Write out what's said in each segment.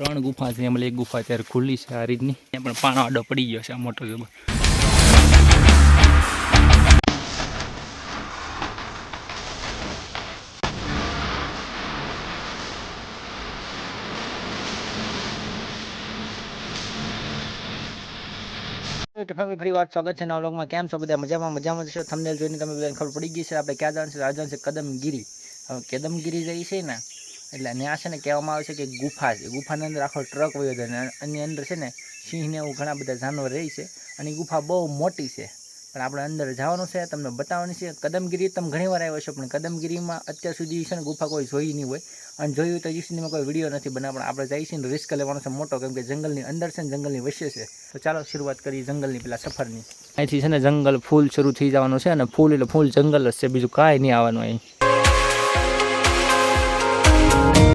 ત્રણ ગુફા છે, એમાં એક ગુફા અત્યારે ખુલ્લી છે આ રીતની. ત્યાં પણ પાણો આડો પડી ગયો છે, આ મોટો જબર ફરી વાર સ્વાગત છે નવલોગમાં કેમ છો બધા? મજામાં મજામાં છો? થંબનેલ જોઈને તમે ખબર પડી ગઈ છે. આપણે ક્યાં જવાનું છે? રાજન છે કદમગીરી. હવે કદમગીરી જઈ છે ને એટલે ત્યાં છે ને કહેવામાં આવે છે કે ગુફા છે. ગુફાની અંદર આખો ટ્રક વયો છે અને એની અંદર છે ને સિંહને એવું ઘણા બધા જાનવર રહે છે અને ગુફા બહુ મોટી છે. પણ આપણે અંદર જવાનું છે, તમને બતાવવાની છે. કદમગીરી તમે ઘણી વાર આવ્યો છો પણ કદમગીરીમાં અત્યાર સુધી છે ને ગુફા કોઈ જોઈ નહીં હોય. અને જોયું તો હજી સુધીમાં કોઈ વીડિયો નથી બનાવ પણ આપણે જઈએ ને રિસ્ક લેવાનો છે મોટો, કેમ કે જંગલની અંદર છે ને જંગલની વચ્ચે છે. તો ચાલો શરૂઆત કરીએ જંગલની પેલા સફરની. અહીંથી છે ને જંગલ ફૂલ શરૂ થઈ જવાનું છે અને ફૂલ એટલે ફૂલ જંગલ જ છે, બીજું કાંઈ નહીં આવવાનું અહીં.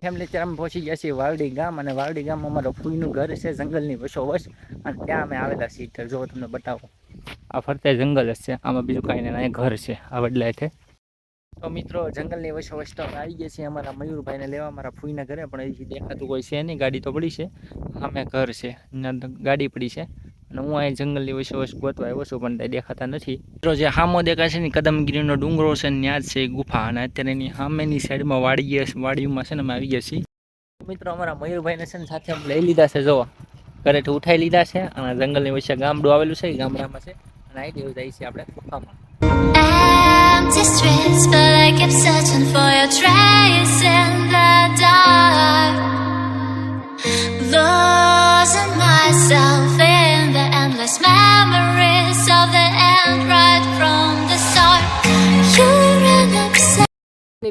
ફેમિલી અત્યારે અમે પહોંચી ગયા છીએ વાવડી ગામ અને વાવડી ગામમાં અમારો ફૂઈનું ઘર છે, જંગલની વચ્ચોવચ અને ત્યાં અમે આવેલા છીએ. જો તમને બતાવો. આ ફરતે જંગલ જ છે. આમાં બીજું કાંઈ નહીં. ઘર છે, આ વડલા છે તો મિત્રો, જંગલની વચ્ચોવચ તો અમે આવી ગયા છીએ. અમારા મયુરભાઈને લેવા, અમારા ફૂઈના ઘરે. પણ હજી દેખાતું કોઈ છે નહીં. ગાડી તો પડી છે. અમે ઘર છે. ગાડી પડી છે. અને હું અહીં જંગલની વચ્ચે વચ્ચે ગોતવા આવ્યો છું પણ ત્યાં દેખાતા નથી. મિત્રો જે હામો દેખાય છે ને કદમગીરીનો ડુંગરો છે ત્યાં જ છે ગુફા. અને અત્યારે એની સામેની સાઈડમાં વાડી ગયા વાડીમાં છે ને અમે આવી ગયા છીએ. મિત્રો અમારા મયુરભાઈને છે ને સાથે અમે લઈ લીધા છે જો ઘરેથી ઉઠાઈ લીધા છે અને જંગલની વચ્ચે ગામડું આવેલું છે ગામડામાં છે અને આવી દેવું જાય છે આપણે ગુફામાં. I'm distressed, but I keep searching for your trace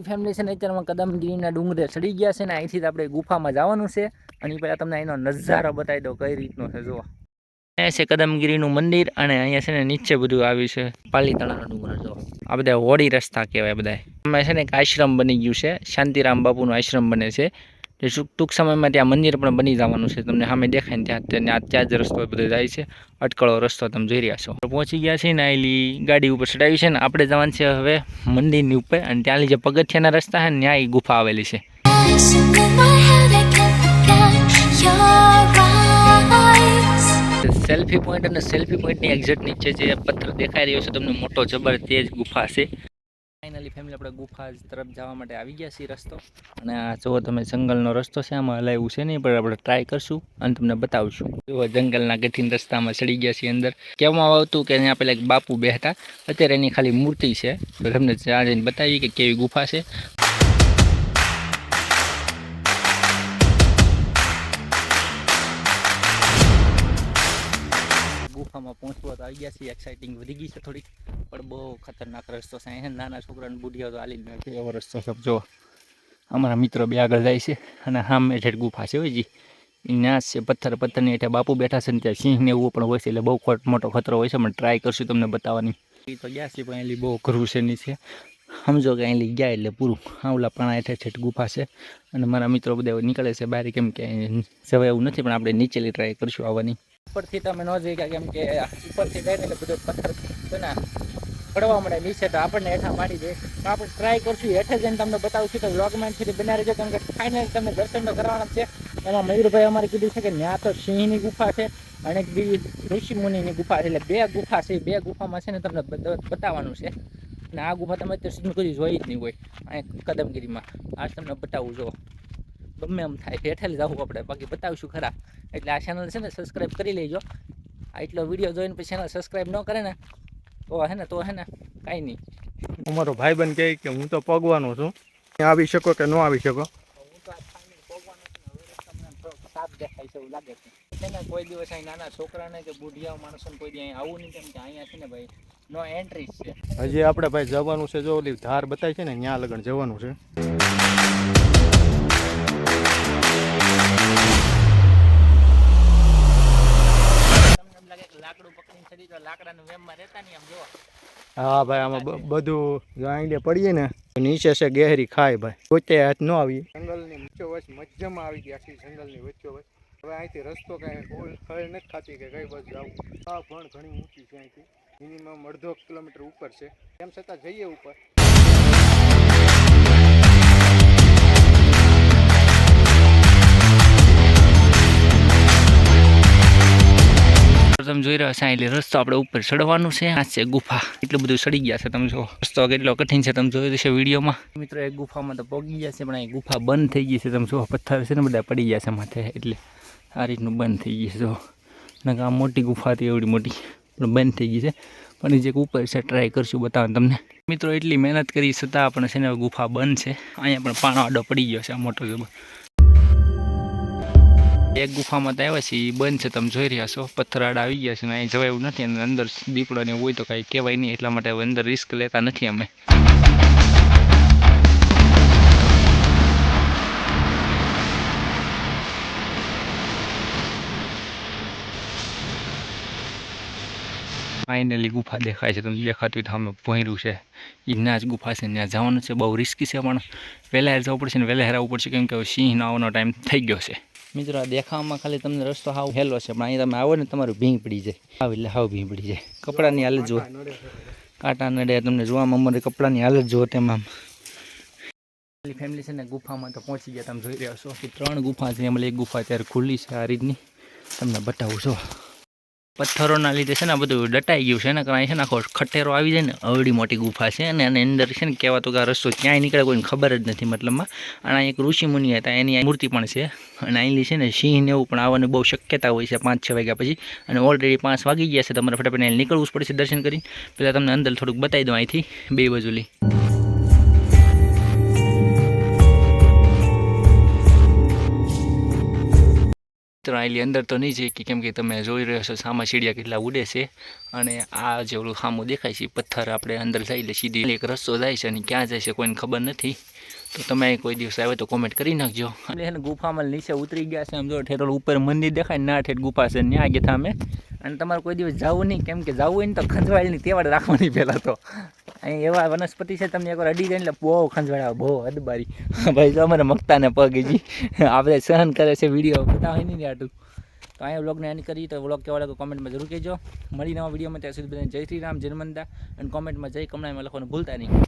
family છે ને અત્યારમાં કદમગીરીના ડુંગરે ચડી ગયા છે ને અહીંથી આપણે ગુફામાં જવાનું છે. અને પહેલાં તમને એનો નજારો બતાવી દો કઈ રીતનો છે જો અહીંયા છે કદમગીરીનું મંદિર અને અહીંયા છે ને નીચે બધું આવ્યું છે પાલીતાણાનો ડુંગર જો આ બધા હોળી રસ્તા કહેવાય બધા અમે છે ને એક આશ્રમ બની ગયું છે. શાંતિરામ બાપુનો આશ્રમ બને છે. જે ટૂંક સમયમાં ત્યાં મંદિર પણ બની જવાનું છે. તમને સામે દેખાય ને ત્યાં ત્યાં ત્યાં જ રસ્તો બધો જાય છે. અટકળો રસ્તો તમે જોઈ રહ્યા છો. પહોંચી ગયા છે ને આલી ગાડી ઉપર ચડાવી છે ને આપણે જવાનું છે હવે મંદિરની ઉપર અને ત્યાંની જે પગથિયાના રસ્તા છે ને, ત્યાં એ ગુફા આવેલી છે. સેલ્ફી પોઈન્ટ અને સેલ્ફી પોઈન્ટની એક્ઝેક્ટ નીચે જે પથ્થર દેખાઈ રહ્યો છે, તમને મોટો જબર ગુફા છે. ફાઇનલી ફેમિલી આપણે ગુફા તરફ જવા માટે આવી ગયા છીએ રસ્તો. અને આ જુઓ તમે, જંગલનો રસ્તો છે, આમાં હલાવ્યું છે નહીં, પણ આપણે ટ્રાય કરશું અને તમને બતાવશું. જુઓ, જંગલના કઠિન રસ્તામાં ચડી ગયા છીએ અંદર. કહેવામાં આવતું કે અહીંયા પેલા એક બાપુ બેહતા, અત્યારે એની ખાલી મૂર્તિ છે. તો તમને ત્યાં જઈને બતાવી કે કેવી ગુફા છે. ગુફામાં પહોંચવા તો આવી ગયા છીએ. એક્સાઇટિંગ વધી ગઈ છે થોડીક. પણ બહુ ખતરનાક રસ્તો છે. અહીંયા નાના છોકરાને બુઢિયા તો હાલી નાખે એવો રસ્તો છે. જો, અમારા મિત્રો બે આગળ જાય છે. અને સામે ઠેઠ ગુફા છે હોય જી. ત્યાં છે, પથ્થર, પથ્થરની હેઠે બાપુ બેઠા છે ને ત્યાં સિંહ ને એવું પણ હોય છે. એટલે બહુ મોટો ખતરો હોય છે. પણ ટ્રાય કરશું તમને બતાવવાની. એ તો ગયા છે પણ એલી બહુ ઘરું છે નીચે. સમજો કે અહીં ગયા એટલે પૂરું. આવલા પાણા હેઠે છેઠ ગુફા છે. અને મારા મિત્રો બધા નીકળે છે બહાર. કેમ કે જવાય એવું નથી, પણ આપણે નીચેલી ટ્રાય કરશું આવવાની. ઉપરથી તમે ન જોઈ ગયા, કેમ કે ઉપરથી લઈને એટલે બધો પથ્થર છે પડવા મળે નીચે તો આપણને હેઠા મારી દે. તો આપણે ટ્રાય કરશું હેઠે જઈને તમને બતાવશું તો વ્લોગમાં સુધી બના રહેજો કેમ કે ફાઇનલ તમને દર્શન તો કરવાના છે. એમાં મયુરભાઈ અમારે કીધું છે કે ત્યાં તો સિંહની ગુફા છે અને એક બી ઋષિ મુનિની ગુફા છે. એટલે બે ગુફા છે બે ગુફામાં છે ને તમને બત- બતાવવાનું છે. અને આ ગુફા તમે અત્યારે સુધી જોઈ જ નહીં હોય અહીં કદમગીરીમાં. આ તમને બતાવું જો ગમે એમ થાય હેઠે જ જવું આપણે. બાકી બતાવીશું ખરા. એટલે આ ચેનલ છે ને સબસ્ક્રાઈબ કરી લેજો. આ એટલો વીડિયો જોઈને પછી ચેનલ સબસ્ક્રાઈબ ન કરે ને તો હે ને તો હે ને કાંઈ નહીં. અમારો ભાઈ બન કહે કે હું તો પગવાનો છું. આવી શકો કે ન આવી શકો? દેખાય છે એવું લાગે છે. છે ને કોઈ દિવસ અહીં નાના છોકરાને કે બુઢિયા માણસોને કોઈ અહીં આવું નહીં કેમ કે અહીંયા છે ને ભાઈ નો એન્ટ્રી છે. હજી આપણે ભાઈ જવાનું છે જો ઓલી ધાર બતાવી છે ને ત્યાં લગન જવાનું છે. તો લાકડાના વેમમાં રહેતા નહીં આમ જોવા. હા ભાઈ આમાં બધું આંગળે પડીએ ને નીચે છે ગહેરી ખાય ભાઈ. પોતે હાથ ન આવી. જંગલની વચ્ચો વચ મધ્યમાં આવી ગયા છે જંગલની વચ્ચો વચ હવે અહીંથી રસ્તો કાંઈ ખળ નથી ખાતી કે કઈ બાજુ આવું. આ પણ ઘણી ઊંચી છે અહીંથી. મિનિમમ અડધો કિલોમીટર ઉપર છે. તેમ છતાં જઈએ ઉપર. જોઈ રહ્યા છો એટલે રસ્તો આપણે ઉપર ચડવાનું છે, આ છે ગુફા. એટલું બધું ચડી ગયા છે, તમે જો. રસ્તો કેટલો કઠિન છે, તમે જોઈ છે વિડીયોમાં. મિત્રો એક ગુફામાં તો પગી ગયા છે, પણ અહીં ગુફા બંધ થઈ ગઈ છે, તમે જો. પથ્થર છે ને બધા પડી ગયા છે માથે, એટલે આ રીતનું બંધ થઈ ગઈ છે, જો. નકર આ મોટી ગુફા હતી, એવડી મોટી. પણ બંધ થઈ ગઈ છે. પણ જે ઉપર છે ટ્રાય કરશું, બતાવું તમને. મિત્રો, એટલી મહેનત કરી, છતાં પણ છે ને, ગુફા બંધ છે. અહીંયા પણ પાણો આડો પડી ગયો છે, આ મોટો જબર. એક ગુફામાં તો આવ્યા છે એ બંધ છે, તમે જોઈ રહ્યા છો. પથ્થર આવી ગયા છે અહીં જવાય નથી, અને અંદર દીપડો ને હોય તો કાંઈ કહેવાય નહીં, એટલા માટે અંદર રિસ્ક લેતા નથી અમે. ફાઇનલી ગુફા દેખાય છે, તમને દેખાતું હોય તો અમે ભોંયરું છે. એ ના જ ગુફા છે, ત્યાં જવાનું છે, બહુ રિસ્કી છે, પણ વહેલા જવું પડશે ને વહેલા હેરાવવું પડશે, કેમ કે સિંહનો સિંહ આવવાનો ટાઈમ થઈ ગયો છે. મિત્રો, આ દેખાવામાં ખાલી તમને રસ્તો હાવ હેલો છે, પણ અહીં તમે આવો ને તમારું ભીંગ પડી જાય. હાવ એટલે હાવ ભીંગ પડી જાય. કપડાની હાલત જુઓ. કાંટા નડે, તમને જોવામાં અમારે કપડાની હાલત જુઓ તેમાં ફેમિલી છે ને ગુફામાં તો પહોંચી ગયા, તમે જોઈ રહ્યા છો કે ત્રણ ગુફા છે, એમાં એક ગુફા અત્યારે ખુલ્લી છે આ રીતની. તમને બતાવું છો પથ્થરોના લીધે છે ને આ બધું દટાઈ ગયું છે ને, કારણ છે ને આખો ખટેરો આવી જાય ને અવડી મોટી ગુફા છે અને એની અંદર છે ને કહેવાતો કે આ રસ્તો ક્યાંય નીકળે કોઈને ખબર જ નથી મતલબમાં. અને આ એક ઋષિ મુનિ હતા, એની મૂર્તિ પણ છે. અને અહીંની છે ને સિંહ ને એવું પણ આવવાની બહુ શક્યતા હોય છે પાંચ છ વાગ્યા પછી. અને ઓલરેડી પાંચ વાગી ગયા છે, તમારે ફટાફટ નીકળવું જ પડશે દર્શન કરી પહેલાં તમને અંદર થોડુંક બતાવી દઉં અહીંથી, બે બાજુલી. મિત્રો આટલી અંદર તો નહીં કે કેમ કે તમે જોઈ રહ્યો છો, સામા ચીડિયા કેટલા ઉડે છે. અને આ જે ઓલું સામું દેખાય છે પથ્થર આપણે અંદર જાય એટલે સીધી એક રસ્તો જાય છે અને ક્યાં જાય છે કોઈને ખબર નથી. તો તમે કોઈ દિવસ આવે તો કોમેન્ટ કરી નાખજો. અને એને ગુફામાં નીચે ઉતરી ગયા છે, આમ જો ઠેર ઉપર મંદિર દેખાય ના ઠેર ગુફા છે ત્યાં ગયા અમે. અને તમારે કોઈ દિવસ જવું નહીં. કેમ કે જવું હોય ને તો ખંજવાળની તેવાડ રાખવાની પહેલાં તો. અહીં એવા વનસ્પતિ છે તમને એકવાર અડી જાય એટલે બહુ ખંજવાળ બહુ અદબારી. ભાઈ તો અમારે મગતાને પગ જી આપણે સહન કરે છે વીડિયો બતાવે નહીં આટલું. તો અહીંયા વ્લોગને એન્ડ કરી તો વ્લોગ કેવા લાગે કોમેન્ટમાં જરૂર કહેજો. મળી નવા વિડીયોમાં ત્યાં સુધી બધાને જય શ્રી રામ જન્મંદા અને કોમેન્ટમાં જય કમળામાં લખવાનું ભૂલતા નહીં.